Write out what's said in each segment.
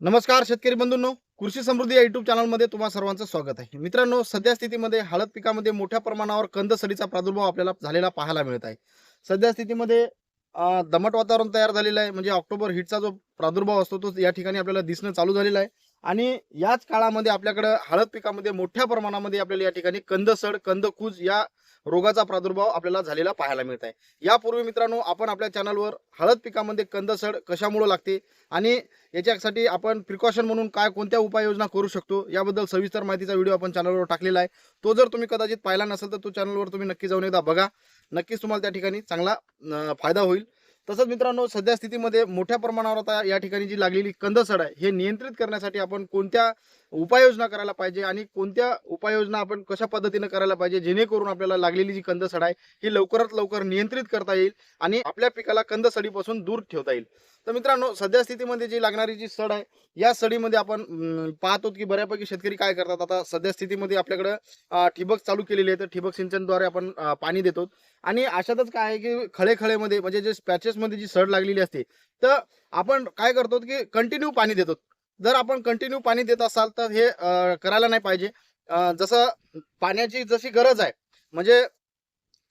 नमस्कार शेतकरी बंधूंनो कृषी समृद्धी या युट्यूब चॅनलमध्ये तुम्हा सर्वांचं स्वागत आहे. मित्रांनो सध्या स्थितीमध्ये हळद पिकामध्ये मोठ्या प्रमाणावर कंद सडीचा प्रादुर्भाव आपल्याला झालेला पाहायला मिळत आहे. सध्या स्थितीमध्ये दमट वातावरण तयार झालेलं आहे. म्हणजे ऑक्टोबर हिटचा जो प्रादुर्भाव असतो तो या ठिकाणी आपल्याला दिसणं चालू झालेला आहे. आणि याच काळामध्ये आपल्याकडं हळद पिकामध्ये मोठ्या प्रमाणामध्ये आपल्याला या ठिकाणी कंदसड कंदकूज या रोगाचा प्रादुर्भाव आपल्याला झालेला पाहायला मिळत आहे यापूर्वी मित्रांनो आपण आपल्या चॅनलवर हळद पिकामध्ये कंदसड कशामुळे लागते आणि याच्यासाठी आपण प्रिकॉशन म्हणून काय कोणत्या उपाययोजना करू शकतो याबद्दल सविस्तर माहितीचा व्हिडिओ आपण चॅनलवर टाकलेला आहे. तो जर तुम्ही कदाचित पाहिला नसेल तर तो चॅनलवर तुम्ही नक्की जाऊन एकदा बघा. नक्कीच तुम्हाला त्या ठिकाणी चांगला फायदा होईल. तसंच मित्रांनो सध्या स्थितीमध्ये मोठ्या प्रमाणावर आता या ठिकाणी जी लागलेली कंदसड आहे हे नियंत्रित करण्यासाठी आपण कोणत्या उपाययोजना करायला पाहिजे आणि कोणत्या उपाययोजना आपण कशा पद्धतीने करायला पाहिजे जेणेकरून आपल्याला लागलेली जी कंदसड आहे ही लवकरात लवकर नियंत्रित करता येईल आणि आपल्या पिकाला कंदसडीपासून दूर ठेवता येईल. तर मित्रांनो सध्या स्थितीमध्ये जी लागणारी जी सड आहे या सडीमध्ये आपण पाहतो की बऱ्यापैकी शेतकरी काय करतात आता सध्या स्थितीमध्ये आपल्याकडं ठिबक चालू केलेली आहे तर ठिबक सिंचनद्वारे आपण पाणी देतो. आणि अशातच काय आहे की खळे खळेमध्ये म्हणजे जे स्पॅचेसमध्ये जी सड लागलेली असते तर आपण काय करतो की कंटिन्यू पाणी देतो. जर आपण कंटिन्यू पाणी देत असाल तर हे करायला नाही पाहिजे. जसं पाण्याची जशी गरज आहे म्हणजे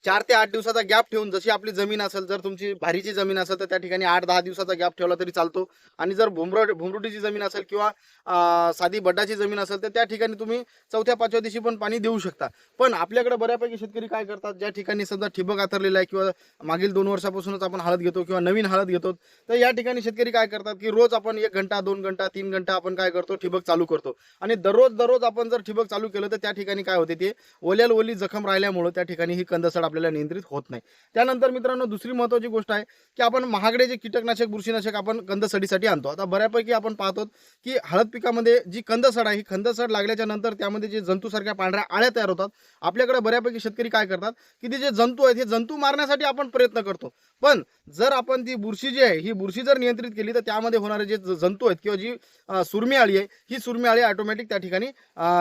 चार ते आठ दिवसाचा गॅप ठेवून जशी आपली जमीन असेल जर तुमची भारीची जमीन असेल तर त्या ठिकाणी आठ दहा दिवसाचा गॅप ठेवला तरी चालतो. आणि जर भुमरट भुमरुटीची जमीन असेल किंवा साधी बड्डाची जमीन असेल तर त्या ठिकाणी तुम्ही चौथ्या पाचव्या दिवशी पण पाणी देऊ शकता. पण आपल्याकडे बऱ्यापैकी शेतकरी काय करतात ज्या ठिकाणी समजा ठिबक आथरलेला आहे किंवा मागील दोन वर्षापासूनच आपण हळद घेतो किंवा नवीन हळद घेतो तर या ठिकाणी शेतकरी काय करतात की रोज आपण एक घंटा दोन घंटा तीन घंटा आपण काय करतो ठिबक चालू करतो. आणि दररोज दररोज आपण जर ठिबक चालू केलं तर त्या ठिकाणी काय होते ते ओल्याल ओली जखम राहिल्यामुळं त्या ठिकाणी ही कंदसड आपल्याला नियंत्रित होत नाही. त्यानंतर मित्रांनो दुसरी महत्त्वाची गोष्ट आहे की आपण महागडे जे कीटकनाशक बुरशीनाशक आपण कंदसडीसाठी आणतो. आता बऱ्यापैकी आपण पाहतो की हळद पिकामध्ये जी कंदसड आहे ही कंदसड लागल्याच्या नंतर त्यामध्ये जे जंतूसारख्या पांढऱ्या आळ्या तयार होतात. आपल्याकडे बऱ्यापैकी शेतकरी काय करतात की ते जे जंतू आहेत हे जंतू मारण्यासाठी आपण प्रयत्न करतो. पण जर आपण ती बुरशी जी आहे ही बुरशी जर नियंत्रित केली तर त्यामध्ये होणारे जे जंतू आहेत किंवा जी सुरमी आळी आहे ही सुरमी आळी ऑटोमॅटिक त्या ठिकाणी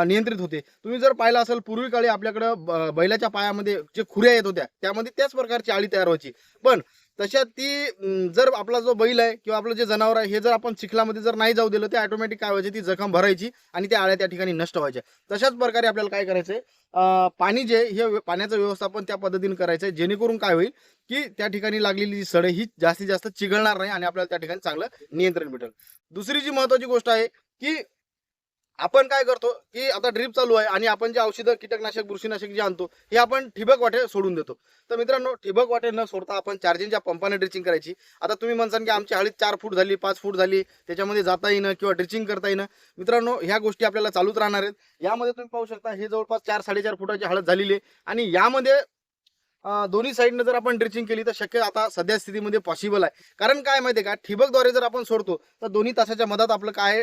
नियंत्रित होते. तुम्ही जर पाहिलं असेल पूर्वी काळी आपल्याकडं ब- बैलाच्या पायामध्ये जे खुऱ्या येत होत्या त्यामध्ये त्याच प्रकारची आळी तयार व्हायची. पण तशा ती जर आपला जो बैल आहे किंवा आपलं जे जनावर आहे हे जर आपण चिखलामध्ये जर नाही जाऊ दिलं ते ऑटोमॅटिक काय व्हायचे? ती जखम भरायची आणि त्या आळ्या त्या ठिकाणी नष्ट व्हायच्या. तशाच प्रकारे आपल्याला काय करायचंय? पाणी जे हे पाण्याचं व्यवस्थापन त्या पद्धतीने करायचं आहे जेणेकरून काय होईल की त्या ठिकाणी लागलेली जी सडे ही जास्तीत जास्त चिघळणार नाही आणि आपल्याला त्या ठिकाणी चांगलं नियंत्रण भेटेल. दुसरी जी महत्वाची गोष्ट आहे की आपण काय करतो की आता ड्रीप चालू आहे आणि आपण जे औषधं कीटकनाशक बुरशीनाशक जे आणतो हे आपण ठिबक वाटे सोडून देतो. तर मित्रांनो ठिबक वाटे न सोडता आपण चार्जिंगच्या पंपाने ड्रिचिंग करायची. आता तुम्ही म्हणसान की आमची हळीत चार फूट झाली पाच फूट झाली त्याच्यामध्ये जाता येणं किंवा ड्रिचिंग करता येणं मित्रांनो ह्या गोष्टी आपल्याला चालूच राहणार आहेत. यामध्ये तुम्ही पाहू शकता हे जवळपास चार साडेचार फुटाची हळद झालेली आहे. आणि यामध्ये दोन्ही साईडनं जर आपण ड्रिचिंग केली तर शक्य आता सध्या स्थितीमध्ये पॉसिबल आहे. कारण काय माहिती आहे का? ठिबकद्वारे जर आपण सोडतो तर दोन्ही तासाच्या मधात आपलं काय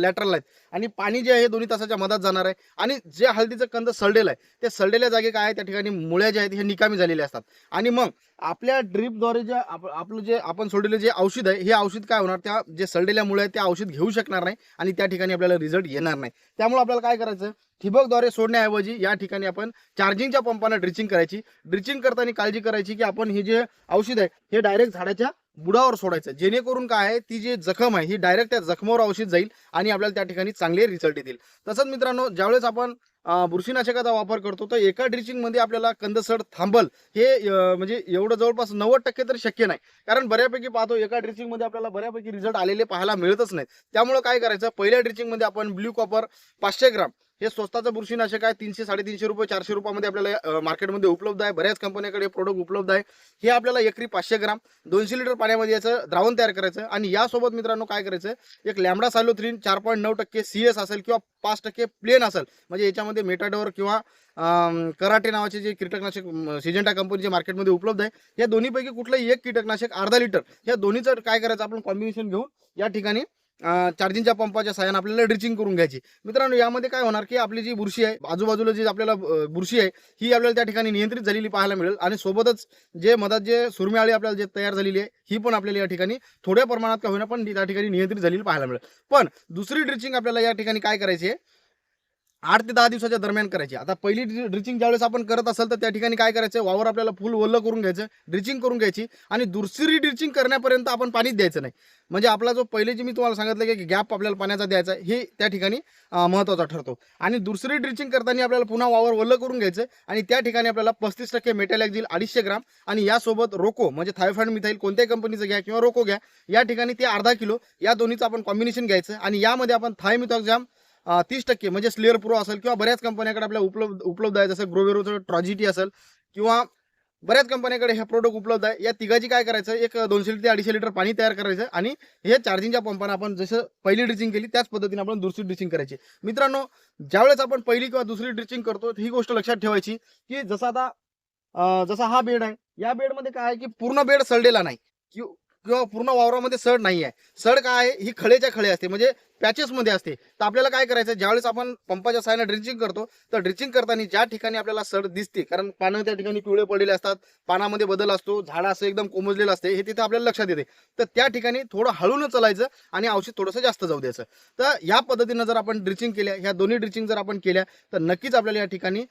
लॅटरल आहेत. आणि पाणी जे आहे हे दोन्ही तासाच्या मधात जाणार आहे. आणि जे हळदीचं कंद सळलेलं आहे त्या सळलेल्या जागे काय आहे? त्या ठिकाणी मुळ्या ज्या आहेत हे निकामी झालेले असतात. आणि मग आपल्या ड्रीपद्वारे जे आप- आपलं जे आपण सोडलेलं जे औषध आहे हे औषध काय होणार? त्या जे सळलेल्या मुळे आहेत त्या औषध घेऊ शकणार नाही. आणि त्या ठिकाणी आपल्याला रिझल्ट येणार नाही. त्यामुळे आपल्याला काय करायचं? ठिबकद्वारे सोडण्याऐवजी या ठिकाणी आपण चार्जिंगच्या पंपानं ड्रिचिंग करायची. ड्रिचिंग करताना काळजी करायची की आपण हे जे औषध आहे हे डायरेक्ट झाडाच्या बुडावर सोडायचं जेणेकरून काय आहे ती जी जखम आहे ही डायरेक्ट त्या जखमावर औषध जाईल आणि आपल्याला त्या ठिकाणी चांगले रिझल्ट येतील. तसंच मित्रांनो ज्यावेळेस आपण बुरशीनाशकाचा वापर करतो तर एका ड्रिचिंगमध्ये आपल्याला कंदसड थांबल हे म्हणजे एवढं जवळपास नव्वद टक्के तर शक्य नाही. कारण बऱ्यापैकी पाहतो एका ड्रिचिंगमध्ये आपल्याला बऱ्यापैकी रिझल्ट आलेले पाहायला मिळतच नाहीत. त्यामुळे काय करायचं पहिल्या ड्रिचिंगमध्ये आपण ब्ल्यू कॉपर पाचशे ग्राम हे स्वस्ताचं बुरशीनाशक आहे. तीनशे साडेतीनशे रुपये चारशे रुपयामध्ये आपल्याला मार्केटमध्ये उपलब्ध आहे. बऱ्याच कंपन्याकडे प्रोडक्ट उपलब्ध आहे. हे आपल्याला एकरी पाचशे ग्राम दोनशे लिटर पाण्यामध्ये याचं द्रावण तयार करायचं आणि यासोबत मित्रांनो काय करायचं एक लॅमडा सायलोथ्रीन चार पॉईंट नऊ टक्के सी एस असेल किंवा पाच टक्के प्लेन असेल. म्हणजे याच्यामध्ये मेटाडोर किंवा कराटे नावाचे जे कीटकनाशक सिजेंटा कंपनीचे मार्केटमध्ये उपलब्ध आहे. या दोन्हीपैकी कुठलंही एक कीटकनाशक अर्धा लिटर या दोन्हीचं काय करायचं? आपण कॉम्बिनेशन घेऊन या ठिकाणी चार्जिंगच्या पंपाच्या साहाय्याने आपल्याला ड्रिचिंग करून घ्यायची. मित्रांनो यामध्ये काय होणार की आपली जी बुरशी आहे आजूबाजूला जी आपल्याला बुरशी आहे ही आपल्याला त्या ठिकाणी नियंत्रित झालेली पाहायला मिळेल आणि सोबतच जे मधात जे सुरमिआळी आपल्याला जे तयार झालेली आहे ही पण आपल्याला या ठिकाणी थोड्या प्रमाणात का होईना पण त्या ठिकाणी नियंत्रित झालेली पाहायला मिळेल. पण दुसरी ड्रिचिंग आपल्याला या ठिकाणी काय करायची आहे आठ ते दहा दिवसाच्या दरम्यान करायची. आता पहिली ड्रिचिंग ज्यावेळेस आपण करत असेल तर त्या ठिकाणी काय करायचं? वावर आपल्याला फुल ओलं करून घ्यायचं ड्रिचिंग करून घ्यायची आणि दुसरी ड्रिचिंग करण्यापर्यंत आपण पाणीच द्यायचं नाही. म्हणजे आपला जो पहिले जे मी तुम्हाला सांगितलं की गॅप आपल्याला पाण्याचा द्यायचा हे त्या ठिकाणी महत्त्वाचा ठरतो. आणि दुसरी ड्रिचिंग करताना आपल्याला पुन्हा वावर ओलं करून घ्यायचं आणि त्या ठिकाणी आपल्याला पस्तीस टक्के मेटॅलॅक्झिल अडीचशे ग्राम आणि यासोबत रोको म्हणजे थायफॉइड मिथाईल कोणत्याही कंपनीचं घ्या किंवा रोको घ्या या ठिकाणी ते अर्धा किलो या दोन्हीचं आपण कॉम्बिनेशन घ्यायचं आणि यामध्ये आपण थायमिथॉक्झॅम तीस टक्के. म्हणजे स्लेअर प्रो असेल किंवा बऱ्याच कंपन्याकडे आपल्या उपलब्ध उपलब्ध आहे. जसं ग्रोवेरोचं ट्रॉजिटी असेल किंवा बऱ्याच कंपन्याकडे हे प्रोडक्ट उपलब्ध आहे. या तिघाची काय करायचं? एक दोनशे ते अडीचशे लिटर पाणी तयार करायचं आणि हे चार्जिंगच्या पंपानं आपण जसं पहिली ड्रिचिंग केली त्याच पद्धतीने आपण दुसरी ड्रिचिंग करायची. मित्रांनो ज्यावेळेस आपण पहिली किंवा दुसरी ड्रिचिंग करतो ही गोष्ट लक्षात ठेवायची की जसं आता जसा हा बेड आहे या बेडमध्ये काय आहे की पूर्ण बेड सडलेला नाही. किंवा किंवा पूर्ण वावरामध्ये सड नाही आहे सड काय आहे? ही खळेच्या खळे असते. म्हणजे पॅचेसमध्ये असते. तर आपल्याला काय करायचं ज्यावेळेस आपण पंपाच्या साहाय्याने ड्रिचिंग करतो तर ड्रिचिंग करताना ज्या ठिकाणी आपल्याला सड दिसते कारण पानं त्या ठिकाणी पिवळे पडलेले असतात पानामध्ये बदल असतो झाड असं एकदम कोमजलेलं असते हे तिथे आपल्याला लक्षात येते. तर त्या ठिकाणी थोडं हळून चालायचं आणि औषध थोडंसं जास्त जाऊ द्यायचं. तर या पद्धतीनं जर आपण ड्रिचिंग केल्या ह्या दोन्ही ड्रिचिंग जर आपण केल्या तर नक्कीच आपल्याला या ठिकाणी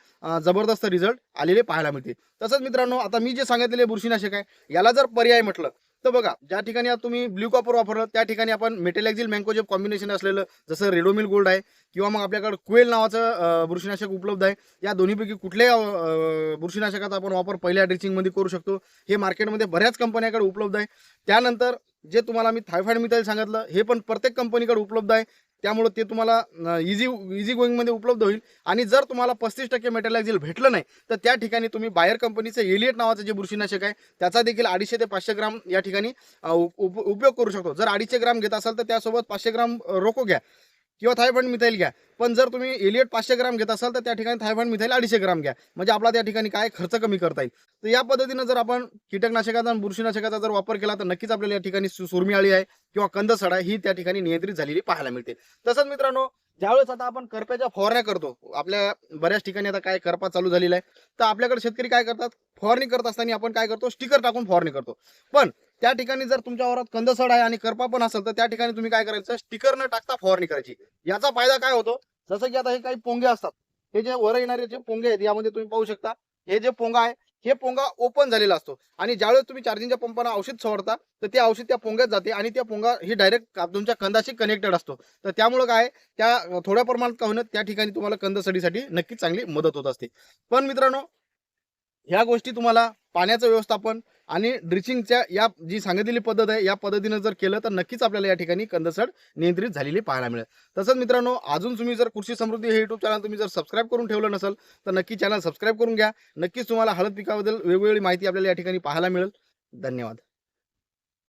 जबरदस्त रिझल्ट आलेले पाहायला मिळते तसंच मित्रांनो आता मी जे सांगितलेले बुरशीनाशक आहे याला जर पर्याय म्हटलं तर बघा ज्या ठिकाणी तुम्ही ब्ल्यू कॉपर वापरलं त्या ठिकाणी आपण मेटेलॅक्झिल मँकोजेप कॉम्बिनेशन असलेलं जसं रेडोमिल गोल्ड आहे किंवा मग आपल्याकडे क्वेल नावाचं बुरशीनाशक उपलब्ध आहे या दोन्हीपैकी कुठल्याही बुरशीनाशकाचा आपण वापर पहिल्या ड्रिचिंगमध्ये करू शकतो. हे मार्केटमध्ये बऱ्याच कंपन्याकडे उपलब्ध आहे. त्यानंतर जे तुम्हाला मी थायफॉइड मिथाईल सांगितलं हे पण प्रत्येक कंपनीकडे उपलब्ध आहे. त्यामुळं ते तुम्हाला इझी इझी गोईंगमध्ये उपलब्ध होईल. आणि जर तुम्हाला पस्तीस टक्के मेटॅलॅक्झिल भेटलं नाही तर त्या ठिकाणी तुम्ही बाहेर कंपनीचं एलियट नावाचं जे बुरशीनाशक आहे त्याचा देखील अडीचशे ते पाचशे ग्राम या ठिकाणी उप- उप- उपयोग करू शकतो. जर अडीचशे ग्राम घेत असाल तर त्यासोबत पाचशे ग्राम रोको घ्या. किंवा थायफंड मिथाईल घ्या. पण जर तुम्ही एलियट पाचशे ग्राम घेत असाल तर त्या ठिकाणी थायफंड मिथाईल अडीचशे ग्राम घ्या. म्हणजे आपला त्या ठिकाणी काय खर्च कमी करता येईल. तर या पद्धतीनं जर आपण कीटकनाशकाचा आणि बुरशीनाशकाचा जर वापर केला तर नक्कीच आपल्याला या ठिकाणी सु- सुरमी आळी आहे किंवा कंदसडा ही त्या ठिकाणी नियंत्रित झालेली पाहायला मिळते. तसंच मित्रांनो ज्यावेळेस आता आपण करप्याच्या फवारण्या करतो आपल्या बऱ्याच ठिकाणी आता काय करपा चालू झालेला आहे तर आपल्याकडे शेतकरी काय करतात? फवारणी करत असताना आपण काय करतो? स्टिकर टाकून फवारणी करतो. पण त्या ठिकाणी जर तुमच्या वरात कंदसड आहे आणि करपा पण असेल तर त्या ठिकाणी तुम्ही काय करायचं? स्टिकर न टाकता फवारणी करायची. याचा फायदा काय होतो? जसं की आता हे काही पोंगे असतात. हे जे वर येणारे जे पोंगे आहेत यामध्ये तुम्ही पाहू शकता. हे जे पोंगा आहे हे पोंगा ओपन झालेला असतो. आणि ज्यावेळेस तुम्ही चार्जिंगच्या पंपाना औषध सोडता तर ते औषध त्या पोंग्यात जाते आणि त्या पोंगा ही डायरेक्ट तुमच्या कंदाशी कनेक्टेड असतो. तर त्यामुळं काय त्या थोड्या प्रमाणात का होईना त्या ठिकाणी तुम्हाला कंद सडीसाठी नक्कीच चांगली मदत होत असते. पण मित्रांनो ह्या गोष्टी तुम्हाला पाण्याचं व्यवस्थापन आणि ड्रिचिंगच्या या जी सांगितलेली पद्धत आहे या पद्धतीनं जर केलं तर नक्कीच आपल्याला या ठिकाणी कंदसड नियंत्रित झालेली पाहायला मिळेल. तसंच मित्रांनो अजून तुम्ही जर कृषी समृद्धी हे युट्यूब चॅनल तुम्ही जर सबस्क्राईब करून ठेवलं नसेल तर नक्की चॅनल सबस्क्राईब करून घ्या. नक्कीच तुम्हाला हळद पिकाबद्दल वेगवेगळी माहिती आपल्याला या ठिकाणी पाहायला मिळेल. धन्यवाद.